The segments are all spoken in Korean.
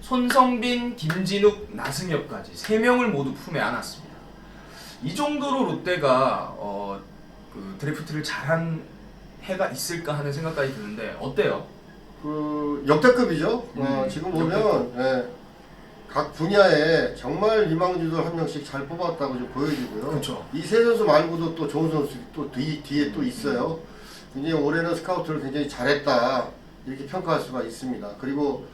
손성빈, 김진욱, 나승엽까지 세 명을 모두 품에 안았습니다. 이 정도로 롯데가 어, 그 드래프트를 잘한 해가 있을까 하는 생각까지 드는데 어때요? 그 역대급이죠. 어, 음, 지금 보면 예, 각 분야에 정말 이망주들 한 명씩 잘 뽑았다고 좀 보여지고요. 그쵸. 이세 선수 말고도 또 좋은 선수 또 뒤, 뒤에 또 있어요. 굉장히 올해는 스카우트를 굉장히 잘했다 이렇게 평가할 수가 있습니다. 그리고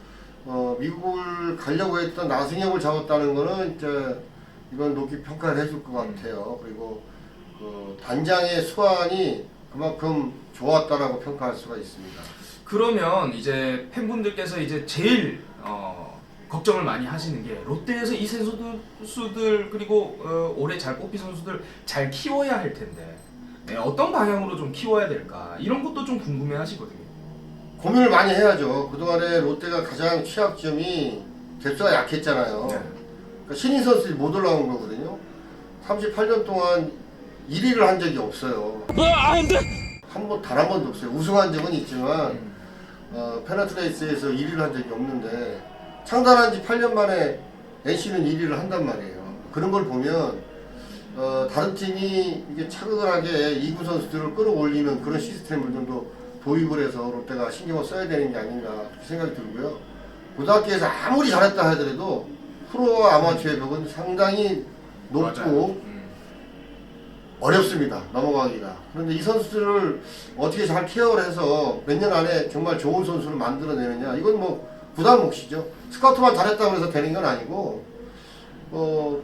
어, 미국을 가려고 했던 나승엽을 잡았다는 거는 이제 이건 높이 평가를 해줄 것 같아요. 그리고 그 단장의 수완이 그만큼 좋았다라고 평가할 수가 있습니다. 그러면 이제 팬분들께서 이제 제일 어, 걱정을 많이 하시는 게 롯데에서 이 선수들 수들 그리고 어, 올해 잘 뽑힌 선수들 잘 키워야 할 텐데 네, 어떤 방향으로 좀 키워야 될까 이런 것도 좀 궁금해하시거든요. 고민을 많이 해야죠. 그동안에 롯데가 가장 취약점이 뎁스가 약했잖아요. 네. 그러니까 신인 선수들이 못 올라온 거거든요. 38년 동안 1위를 한 적이 없어요. 한 번, 단 한 번도 없어요. 우승한 적은 있지만, 음. 어, 페나트레이스에서 1위를 한 적이 없는데, 창단한 지 8년 만에 NC는 1위를 한단 말이에요. 그런 걸 보면, 어, 다른 팀이 이게 차근하게 이구 선수들을 끌어올리는 그런 시스템을 좀더 도입을 해서 롯데가 신경을 써야 되는 게 아닌가 생각이 들고요. 고등학교에서 아무리 잘했다 하더라도 프로와 아마추어의 벽은 상당히 높고. 음. 어렵습니다. 넘어가기가. 그런데 이 선수들을 어떻게 잘 케어를 해서 몇 년 안에 정말 좋은 선수를 만들어내느냐. 이건 뭐 부담 몫이죠. 스카우트만 잘했다고 해서 되는 건 아니고, 어,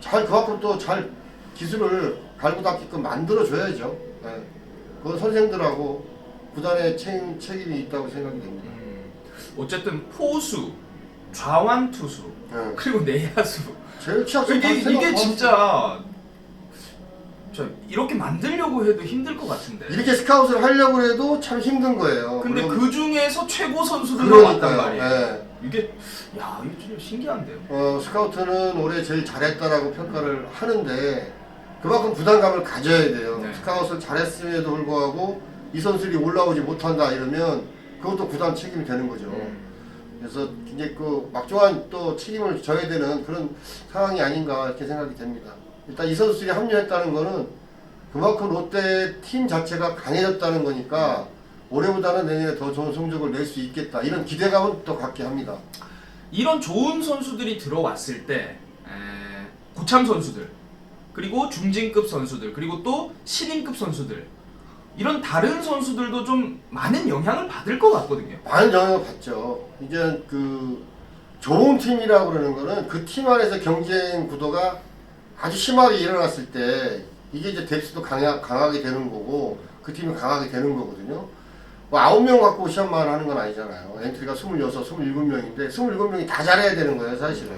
잘 그만큼 또잘 기술을 갈고 닦게끔 만들어줘야죠. 네. 그건 선생들하고 구단의 책, 책임이 있다고 생각이 됩니다. 음. 어쨌든 포수, 좌완 투수 네. 그리고 내야수 제일 취약점 이게, 다 이게 진짜 저 이렇게 만들려고 해도 힘들 것 같은데. 이렇게 스카웃을 하려고 해도 참 힘든 거예요. 근데 물론 그 중에서 최고 선수들만 왔단 그러니까요. 말이에요. 네. 이게 야 이게 진짜 신기한데요. 어, 스카우트는 올해 제일 잘했다라고 평가를 하는데 그만큼 부담감을 가져야 돼요. 네. 스카웃을 잘했음에도 불구하고 이 선수들이 올라오지 못한다 이러면 그것도 구단 책임이 되는 거죠. 음. 그래서 굉장히 그 막중한 또 책임을 져야 되는 그런 상황이 아닌가 이렇게 생각이 됩니다. 일단 이 선수들이 합류했다는 거는 그만큼 롯데 팀 자체가 강해졌다는 거니까 올해보다는 내년에 더 좋은 성적을 낼 수 있겠다 이런 기대감은 또 갖게 합니다. 이런 좋은 선수들이 들어왔을 때 에, 고참 선수들 그리고 중진급 선수들 그리고 또 신인급 선수들 이런 다른 선수들도 좀 많은 영향을 받을 것 같거든요. 많은 영향을 받죠. 이제 그 좋은 팀이라고 그러는 거는 그 팀 안에서 경쟁 구도가 아주 심하게 일어났을 때 이게 이제 뎁스도 강하, 강하게 되는 거고 그 팀이 강하게 되는 거거든요. 뭐 아홉 명 갖고 시험만 하는 건 아니잖아요. 엔트리가 26, 27명인데 27명이 다 잘해야 되는 거예요, 사실은.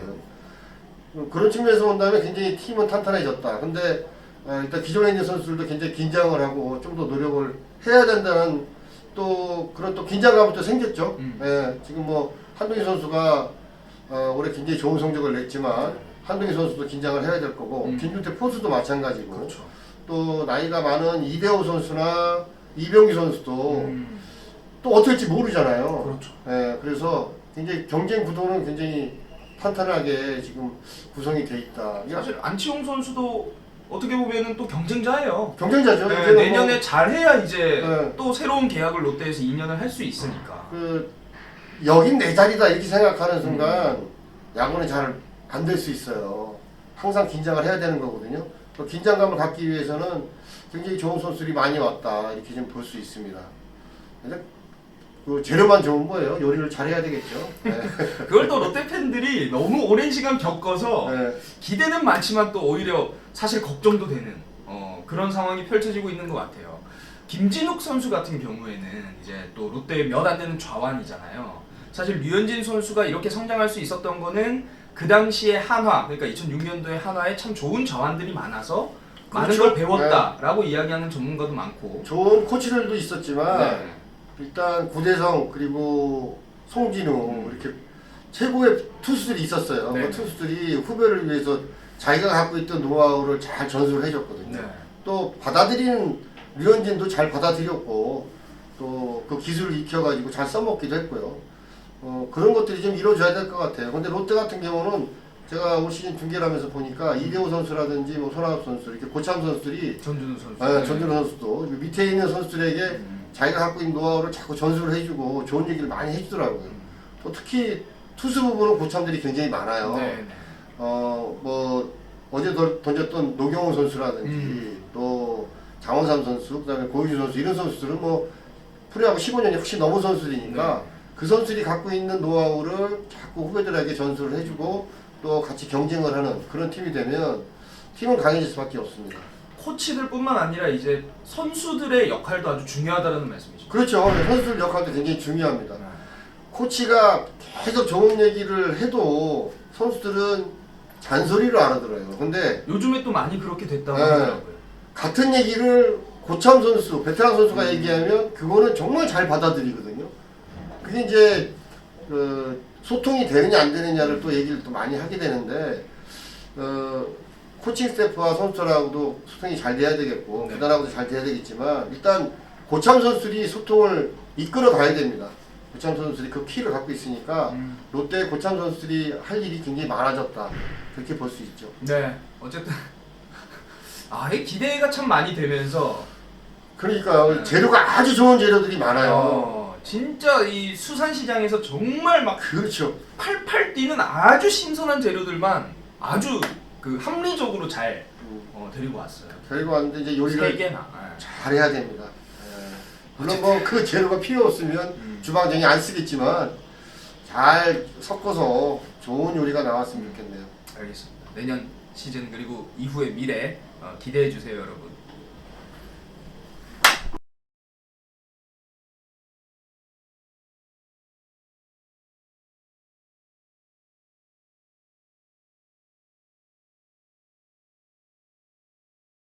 그런 측면에서 본다면 굉장히 팀은 탄탄해졌다. 근데 어, 일단 기존에 있는 선수들도 굉장히 긴장을 하고 좀 더 노력을 해야 된다는 또 그런 또 긴장감이 또 생겼죠. 음. 예, 지금 뭐 한동희 선수가 어, 올해 굉장히 좋은 성적을 냈지만 한동희 선수도 긴장을 해야 될 거고 음. 김준태 포수도 마찬가지고 그렇죠. 또 나이가 많은 이대호 선수나 이병기 선수도 음, 또 될지 모르잖아요. 그렇죠. 예, 그래서 굉장히 경쟁 구도는 굉장히 탄탄하게 지금 구성이 돼 있다. 사실 안치홍 선수도 어떻게 보면은 또 경쟁자예요. 경쟁자죠. 네, 이제는 뭐 내년에 잘해야 이제 네. 또 새로운 계약을 롯데에서 2년을 할 수 있으니까. 그 여긴 내 자리다 이렇게 생각하는 순간 음. 야구는 잘 안 될 수 있어요. 항상 긴장을 해야 되는 거거든요. 그 긴장감을 갖기 위해서는 굉장히 좋은 선수들이 많이 왔다 이렇게 좀 볼 수 있습니다. 근데 그 재료만 좋은 거예요. 요리를 잘해야 되겠죠. 네. 그걸 또 롯데 팬들이 너무 오랜 시간 겪어서 네. 기대는 많지만 또 오히려 사실 걱정도 되는 어, 그런 상황이 펼쳐지고 있는 것 같아요. 김진욱 선수 같은 경우에는 이제 또 롯데의 몇안 되는 좌완이잖아요. 사실 류현진 선수가 이렇게 성장할 수 있었던 거는 그 당시에 한화, 그러니까 2006년도에 한화에 참 좋은 좌완들이 많아서 많은 그렇죠. 걸 배웠다라고 이야기하는 전문가도 많고. 좋은 코치들도 있었지만 네. 일단 구대성 그리고 송진우 음. 이렇게 최고의 투수들이 있었어요. 네. 그 투수들이 후배를 위해서 자기가 갖고 있던 노하우를 잘 전수를 해줬거든요. 네. 또 받아들이는 류현진도 잘 받아들였고 또 그 기술을 익혀가지고 잘 써먹기도 했고요. 어, 그런 것들이 좀 이루어져야 될 것 같아요. 근데 롯데 같은 경우는 제가 올 시즌 중계를 하면서 보니까 이대호 선수라든지 뭐 손아섭 선수 이렇게 고참 선수들이 전준우 선수. 아, 전준호 선수도 밑에 있는 선수들에게 음. 자기가 갖고 있는 노하우를 자꾸 전수를 해주고 좋은 얘기를 많이 해주더라고요. 또 특히 투수 부분은 고참들이 굉장히 많아요. 네, 네. 어, 뭐 어제 던- 던졌던 노경호 선수라든지 음. 또 장원삼 선수, 그 다음에 고유주 선수 이런 선수들은 뭐 프로야구 15년이 훨씬 넘은 선수들이니까 네. 그 선수들이 갖고 있는 노하우를 자꾸 후배들에게 전수를 해주고 또 같이 경쟁을 하는 그런 팀이 되면 팀은 강해질 수밖에 없습니다. 코치들뿐만 아니라 이제 선수들의 역할도 아주 중요하다는 말씀이죠. 그렇죠. 선수들 역할도 굉장히 중요합니다. 네. 코치가 계속 좋은 얘기를 해도 선수들은 잔소리를 알아들어요. 근데 요즘에 또 많이 그렇게 됐다고 네. 하더라고요. 같은 얘기를 고참 선수, 베테랑 선수가 음. 얘기하면 그거는 정말 잘 받아들이거든요. 그게 이제 그 소통이 되느냐 안 되느냐를 또 얘기를 또 많이 하게 되는데 어, 코칭 스태프와 선수들하고도 소통이 잘 돼야 되겠고 네. 구단하고도 잘 돼야 되겠지만 일단 고참 선수들이 소통을 이끌어 가야 됩니다. 고참 선수들이 그 키를 갖고 있으니까 음. 롯데 고참 선수들이 할 일이 굉장히 많아졌다 그렇게 볼 수 있죠. 네. 어쨌든 아, 이 기대가 참 많이 되면서 그러니까요. 네. 재료가 아주 좋은 재료들이 많아요. 어, 진짜 이 수산 시장에서 정말 막 그렇죠. 팔팔 뛰는 아주 신선한 재료들만 아주 그 합리적으로 잘 음, 어, 데리고 왔어요. 데리고 왔는데 이제 세 요리를 개나. 예. 잘해야 됩니다. 예. 물론 뭐 그 재료가 필요 없으면 음. 주방장이 안 쓰겠지만 잘 섞어서 좋은 요리가 나왔으면 좋겠네요. 알겠습니다. 내년 시즌 그리고 이후의 미래 어, 기대해 주세요, 여러분.